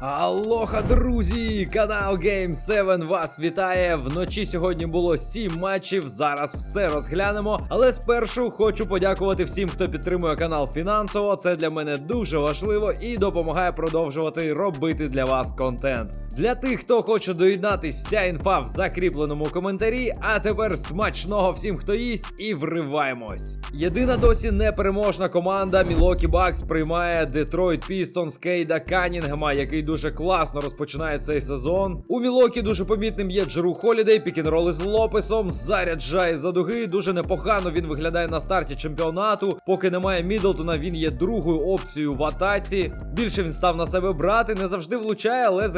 Алоха, друзі! Канал Game 7 вас вітає. Вночі сьогодні було 7 матчів. Зараз все розглянемо. Але спершу хочу подякувати всім, хто підтримує канал фінансово. Це для мене дуже важливо і допомагає продовжувати робити для вас контент. Для тих, хто хоче доєднатись, вся інфа в закріпленому коментарі. А тепер смачного всім, хто їсть, і вриваємось. Єдина досі непереможна команда Milwaukee Bucks приймає Detroit Pistons Кейда Канінгема, який дуже класно розпочинає цей сезон. У Мілокі дуже помітним є Джеру Холідей, пікінроли з Лопесом, заряджає за дуги. Дуже непогано він виглядає на старті чемпіонату. Поки немає Мідлтона, він є другою опцією в атаці. Більше він став на себе брати, не завжди влучає, але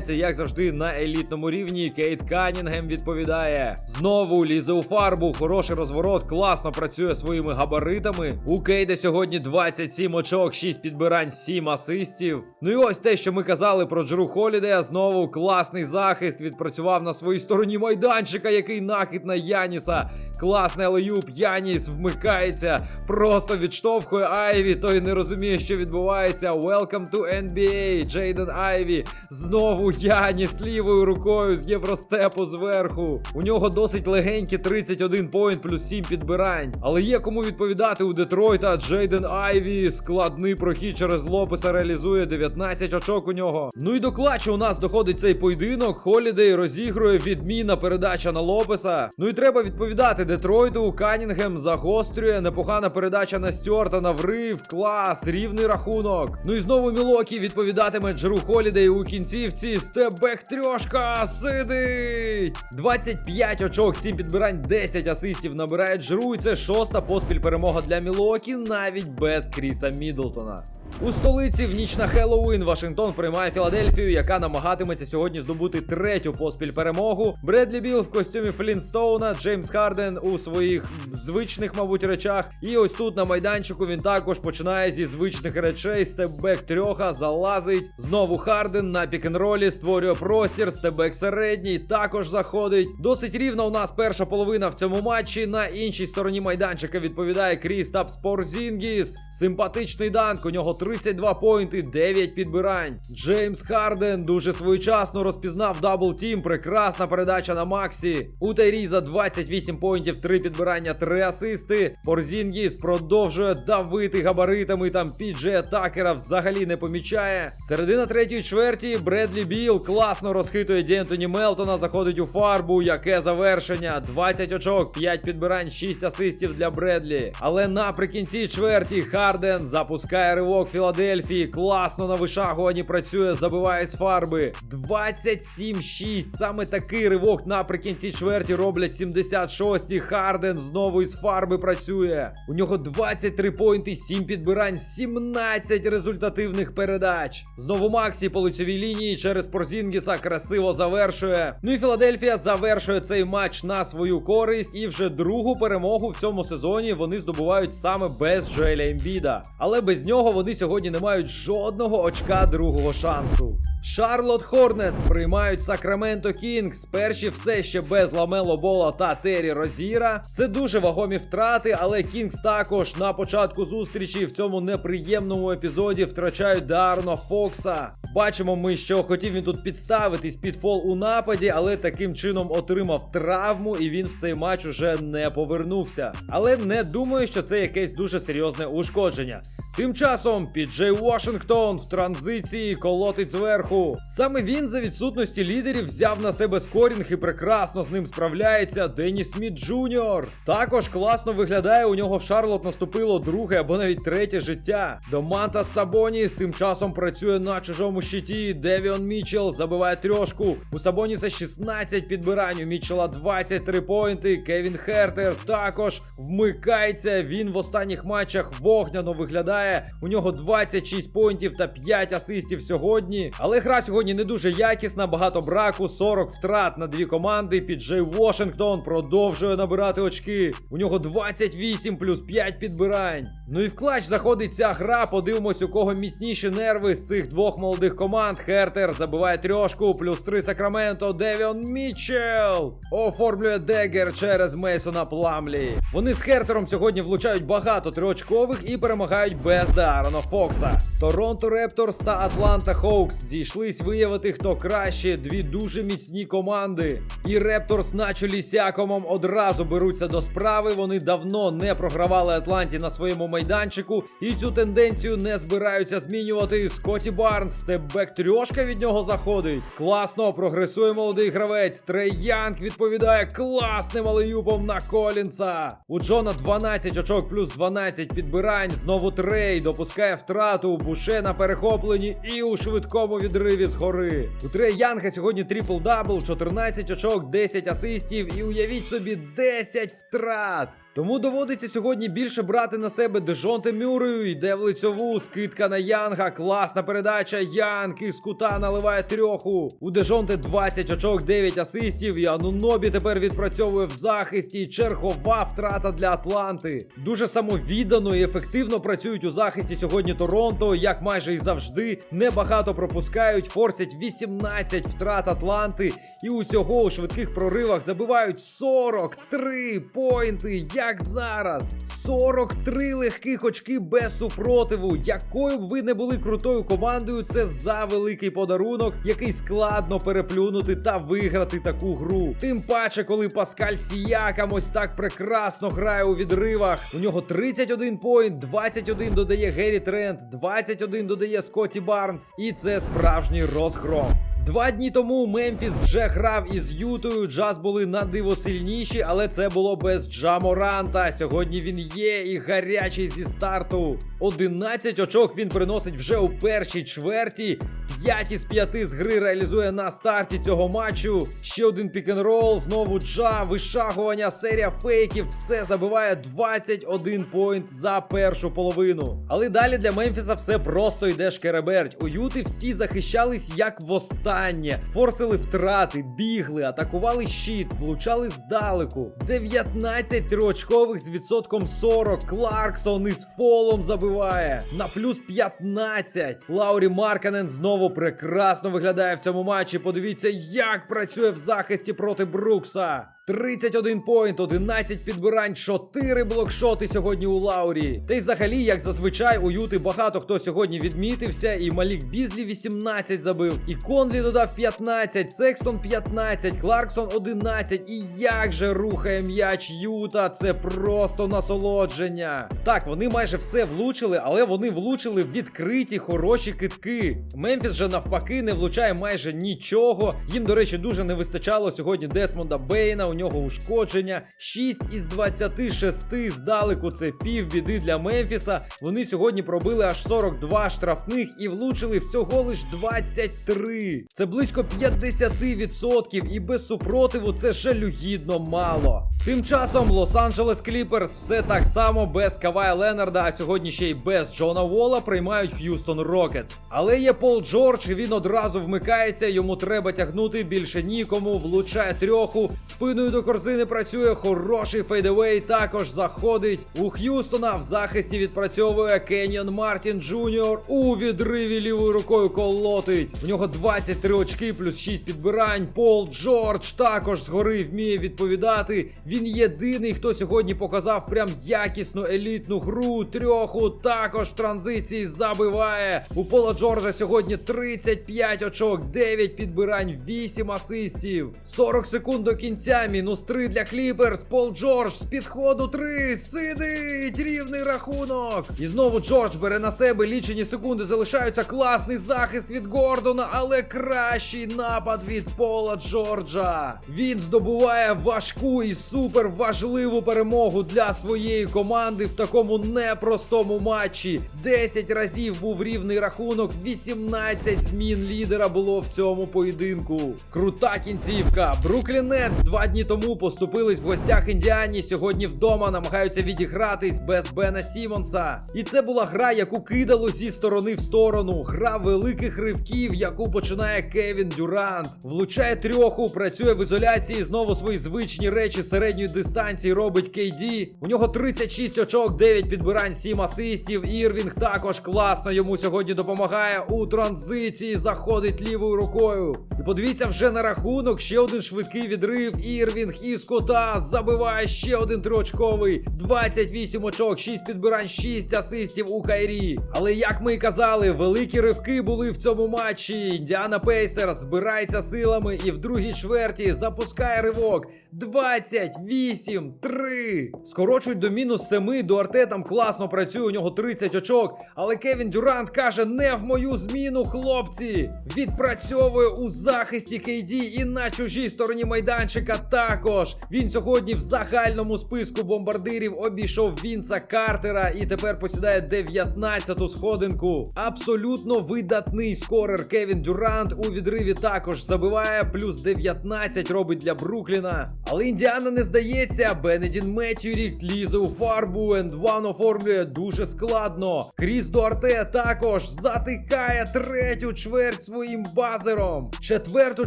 захищається, як завжди, на елітному рівні. Кейт Канінгем відповідає. Знову лізе у фарбу. Хороший розворот, класно працює своїми габаритами. У Кейда сьогодні 27 очок, 6 підбирань, 7 асистів. Ну і ось те, що ми казали про Джеру Холідея. Знову класний захист. Відпрацював на своїй стороні майданчика, який накид на Яніса. Класний алеюб, Яніс вмикається, просто відштовхує Айві. Той не розуміє, що відбувається. Welcome to NBA, Джейден Айві. Знову Яніс лівою рукою з євростепу зверху. У нього досить легенькі 31 поінт плюс 7 підбирань. Але є кому відповідати у Детройта. Джейден Айві. Складний прохід через Лопеса реалізує 19 очок у нього. Ну і до клатчу у нас доходить цей поєдинок. Холідей розігрує відмінна передача на Лопеса. Ну і треба відповідати Детройту. Канінгем загострює. Непогана передача на Стюарта на врив. Клас, рівний рахунок. Ну і знову Мілокі відповідатиме Джеру Холідей у кінцівці. Стебек трьошка сидить. 25 очок, 7 підбирань, 10 асистів набирає Джру. І це шоста поспіль перемога для Мілокі, навіть без Кріса Мідлтона. У столиці в ніч на Хеллоуін Вашингтон приймає Філадельфію, яка намагатиметься сьогодні здобути третю поспіль перемогу. Бредлі Біл в костюмі Флінстоуна, Джеймс Харден у своїх звичних, мабуть, речах. І ось тут на майданчику він також починає зі звичних речей. Степбек трьоха залазить. Знову Харден на пікенролі створює простір. Степбек середній також заходить. Досить рівно у нас перша половина в цьому матчі. На іншій стороні майданчика відповідає Крістапс Порзінгіс. Симпатичний данк. У нього 32 поінти, 9 підбирань. Джеймс Харден дуже своєчасно розпізнав дабл тім. Прекрасна передача на Максі. У Тайріза 28 поінтів, 3 підбирання, 3 асисти. Порзінгіс продовжує давити габаритами. Там підже Такера взагалі не помічає. Середина третьої чверті Бредлі Біл класно розхитує Дєнтоні Мелтона. Заходить у фарбу. Яке завершення? 20 очок, 5 підбирань, 6 асистів для Бредлі. Але наприкінці чверті Харден запускає ривок Філадельфії. Класно на вишагуванні працює, забиває з фарби. 27-6. Саме такий ривок наприкінці чверті роблять 76-ті. Харден знову із фарби працює. У нього 23 поінти, 7 підбирань, 17 результативних передач. Знову Максі по лицевій лінії через Порзінгіса красиво завершує. Ну і Філадельфія завершує цей матч на свою користь. І вже другу перемогу в цьому сезоні вони здобувають саме без Джоеля Ембіда. Але без нього вони сьогодні не мають жодного очка другого шансу. Шарлот Хорнетс приймають Сакраменто Кінгс. Перші все ще без Ламело Бола та Террі Розіра. Це дуже вагомі втрати, але Кінгс також на початку зустрічі в цьому неприємному епізоді втрачають Дарно Фокса. Бачимо ми, що хотів він тут підставитись під фол у нападі, але таким чином отримав травму, і він в цей матч уже не повернувся. Але не думаю, що це якесь дуже серйозне ушкодження. Тим часом Піджей Вашингтон в транзиції колотить зверху. Саме він за відсутності лідерів взяв на себе скорінг і прекрасно з ним справляється. Деніс Сміт Джуніор. Також класно виглядає. У нього в Шарлот наступило друге або навіть третє життя. Домантас Сабоніс тим часом працює на чужому щиті. Девіон Мічел забиває трьошку. У Сабоніса 16 підбирань. У Мічела 23 поінти. Кевін Хертер також вмикається. Він в останніх матчах вогняно виглядає. У нього 26 поінтів та 5 асистів сьогодні. Але гра сьогодні не дуже якісна, багато браку, 40 втрат на дві команди. Піджей Вашингтон продовжує набирати очки. У нього 28 плюс 5 підбирань. Ну і в клач заходить ця гра. Подивимось, у кого міцніші нерви з цих двох молодих команд. Хертер забиває трьошку, плюс три Сакраменто. Девіон Мічел оформлює Дегер через Мейсона Пламлі. Вони з Хертером сьогодні влучають багато триочкових і перемагають без Дарона Фокса. Торонто Репторс та Атланта Хоукс зійшлись виявити, хто краще. Дві дуже міцні команди. І Репторс на чолі Сякомом одразу беруться до справи. Вони давно не програвали Атланті на своєму майданчику, і цю тенденцію не збираються змінювати. Скотті Барнс, степбек трьошка від нього заходить. Класно прогресує молодий гравець. Трей Янг відповідає класним алеюпом на Колінса. У Джона 12 очок плюс 12 підбирань. Знову Трей допускає втрату. Буше на перехопленні і у швидкому відриві згори. У Трей Янга сьогодні трипл-дабл, 14 очок, 10 асистів. І уявіть собі 10 втрат. Тому доводиться сьогодні більше брати на себе Дежонте Мюррею, йде в лицьову, скидка на Янга, класна передача. Янг із кута наливає трьоху. У Дежонте 20 очок, 9 асистів. І Анунобі тепер відпрацьовує в захисті. Чергова втрата для Атланти. Дуже самовіддано і ефективно працюють у захисті сьогодні Торонто, як майже і завжди. Небагато пропускають, форсять 18 втрат Атланти. І усього у швидких проривах забивають 43 поінти. Як зараз? 43 легких очки без супротиву. Якою б ви не були крутою командою, це за великий подарунок, який складно переплюнути та виграти таку гру. Тим паче, коли Паскаль Сіякам ось так прекрасно грає у відривах. У нього 31 поінт, 21 додає Геррі Трент, 21 додає Скотті Барнс. І це справжній розгром. Два дні тому Мемфіс вже грав із Ютою. Джаз були на диво сильніші, але це було без Джаморанта. Сьогодні він є і гарячий зі старту. 11 очок він приносить вже у першій чверті. 5 із 5 з гри реалізує на старті цього матчу. Ще один пік-н-рол, знову джа, вишагування, серія фейків. Все забиває 21 поінт за першу половину. Але далі для Мемфіса все просто йде шкереберть. У Юти всі захищались як востаннє. Форсили втрати, бігли, атакували щит, влучали здалеку. 19 триочкових з відсотком 40. Кларксон із фолом забиває. На плюс 15. Лаурі Марканен знову прекрасно виглядає в цьому матчі. Подивіться, як працює в захисті проти Брукса. 31 поінт, 11 підбирань, 4 блокшоти сьогодні у Лаурі. Та й взагалі, як зазвичай, у Юти багато хто сьогодні відмітився. І Малік Бізлі 18 забив. І Конлі додав 15, Секстон 15, Кларксон 11. І як же рухає м'яч Юта? Це просто насолодження. Так, вони майже все влучили, але вони влучили в відкриті хороші китки. Мемфіс же навпаки не влучає майже нічого. Їм, до речі, дуже не вистачало сьогодні Десмонда Бейна. Нього ушкодження. 6 із 26 здалеку. Це пів біди для Мемфіса. Вони сьогодні пробили аж 42 штрафних і влучили всього лиш 23. Це близько 50%. І без супротиву це жалюгідно мало. Тим часом Лос-Анджелес Кліперс все так само без Кавая Ленарда, а сьогодні ще й без Джона Вола приймають Х'юстон Рокетс. Але є Пол Джордж, він одразу вмикається, йому треба тягнути більше нікому, влучає трьоху. Спиною до корзини працює хороший фейдевей, також заходить. У Х'юстона в захисті відпрацьовує Кеньон Мартін Джуніор. У відриві лівою рукою колотить. У нього 23 очки плюс 6 підбирань. Пол Джордж також згори вміє відповідати. Він єдиний, хто сьогодні показав прям якісну елітну гру. Трьоху також в транзиції забиває. У Пола Джорджа сьогодні 35 очок, 9 підбирань, 8 асистів. 40 секунд до кінця. Мінус 3 для Кліперс. Пол Джордж з підходу 3. Сидить! Рівний рахунок. І знову Джордж бере на себе лічені секунди. Залишаються класний захист від Гордона, але кращий напад від Пола Джорджа. Він здобуває важку і супер важливу перемогу для своєї команди в такому непростому матчі. 10 разів був рівний рахунок, 18 змін лідера було в цьому поєдинку. Крута кінцівка. Бруклін Нетс два дні тому поступились в гостях Індіані. Сьогодні вдома намагаються відігратись без Бена Сімонса. І це була гра, яку кидало зі сторони в сторону. Гра великих ривків, яку починає Кевін Дюрант. Влучає трьоху, працює в ізоляції. Знову свої звичні речі середньої середньої дистанції робить Кейді. У нього 36 очок, 9 підбирань, 7 асистів. Ірвінг також класно йому сьогодні допомагає у транзиції. Заходить лівою рукою. І подивіться вже на рахунок. Ще один швидкий відрив. Ірвінг із кота забиває ще один триочковий. 28 очок, 6 підбирань, 6 асистів у Кайрі. Але як ми і казали, великі ривки були в цьому матчі. Індіана Пейсер збирається силами і в другій чверті запускає ривок. 28-3. Скорочують до мінус 7. Дуарте там класно працює, у нього 30 очок. Але Кевін Дюрант каже: не в мою зміну, хлопці. Відпрацьовує у захисті Кейді і на чужій стороні майданчика також. Він сьогодні в загальному списку бомбардирів обійшов Вінса Картера і тепер посідає 19-ту сходинку. Абсолютно видатний скорер Кевін Дюрант у відриві також забиває, плюс 19 робить для Брукліна. Але Індіана не здається. Бенедін Меттюрі лізе у фарбу, Ендван оформлює дуже складно. Кріс Дуарте також затикає третю чверть своїм базером. Четверту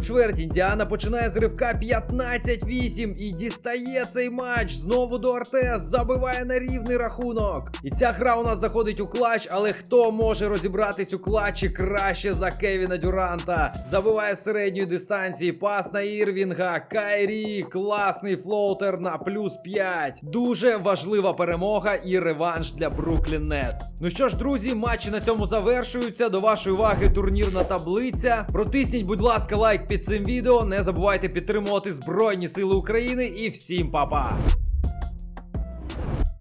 чверть Індіана починає з ривка 15-8 і дістає цей матч. Знову Дуарте забиває на рівний рахунок. І ця гра у нас заходить у клач, але хто може розібратись у клатчі краще за Кевіна Дюранта? Забиває середньої дистанції, пас на Ірвінга, Кайрі, класний флоутер на плюс 5. Дуже важлива перемога і реванш для Бруклін Нетс. Ну що ж, друзі, матчі на цьому завершуються. До вашої уваги турнірна таблиця. Протисніть, будь ласка, лайк під цим відео. Не забувайте підтримувати Збройні Сили України і всім па-па!